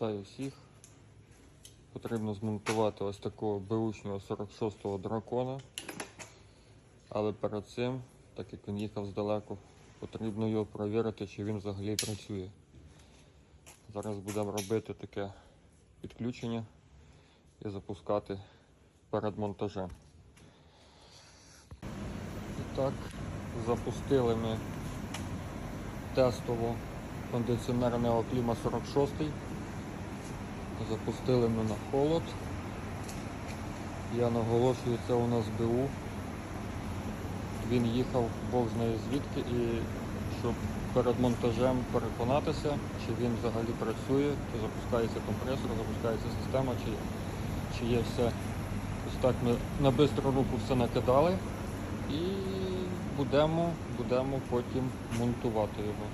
Вітаю всіх. Потрібно змонтувати ось такого беушнього 46-го дракона. Але перед цим, так як він їхав здалеку, потрібно його перевірити, чи він взагалі працює. Зараз будемо робити таке підключення і запускати перед монтажем. І так, запустили ми тестово кондиціонер Неокліма 46. Запустили ми на холод. Я наголошую, це у нас БУ. Він їхав Бог знає звідки і щоб перед монтажем переконатися, чи він взагалі працює, чи запускається компресор, запускається система, чи, чи є все. Ось так ми на бистру руку все накидали і будемо, будемо потім монтувати його.